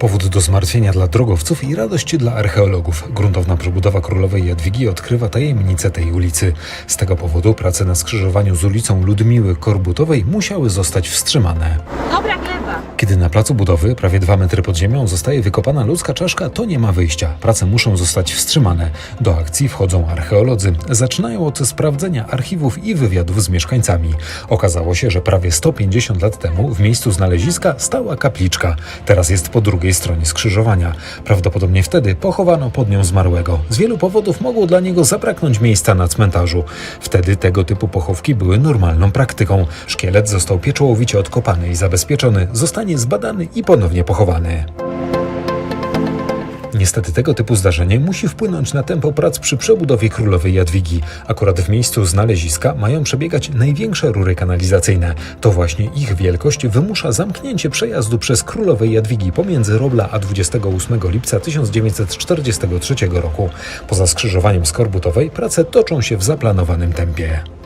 Powód do zmartwienia dla drogowców i radości dla archeologów. Gruntowna przebudowa Królowej Jadwigi odkrywa tajemnicę tej ulicy. Z tego powodu prace na skrzyżowaniu z ulicą Ludmiły Korbutowej musiały zostać wstrzymane. Dobra. Kiedy na placu budowy, prawie dwa metry pod ziemią, zostaje wykopana ludzka czaszka, to nie ma wyjścia. Prace muszą zostać wstrzymane. Do akcji wchodzą archeolodzy. Zaczynają od sprawdzenia archiwów i wywiadów z mieszkańcami. Okazało się, że prawie 150 lat temu w miejscu znaleziska stała kapliczka. Teraz jest po drugiej stronie skrzyżowania. Prawdopodobnie wtedy pochowano pod nią zmarłego. Z wielu powodów mogło dla niego zabraknąć miejsca na cmentarzu. Wtedy tego typu pochówki były normalną praktyką. Szkielet został pieczołowicie odkopany i zabezpieczony, zostanie zbadany i ponownie pochowany. Niestety tego typu zdarzenie musi wpłynąć na tempo prac przy przebudowie Królowej Jadwigi. Akurat w miejscu znaleziska mają przebiegać największe rury kanalizacyjne. To właśnie ich wielkość wymusza zamknięcie przejazdu przez Królowej Jadwigi pomiędzy Robla a 28 lipca 1943 roku. Poza skrzyżowaniem Skorbutowej prace toczą się w zaplanowanym tempie.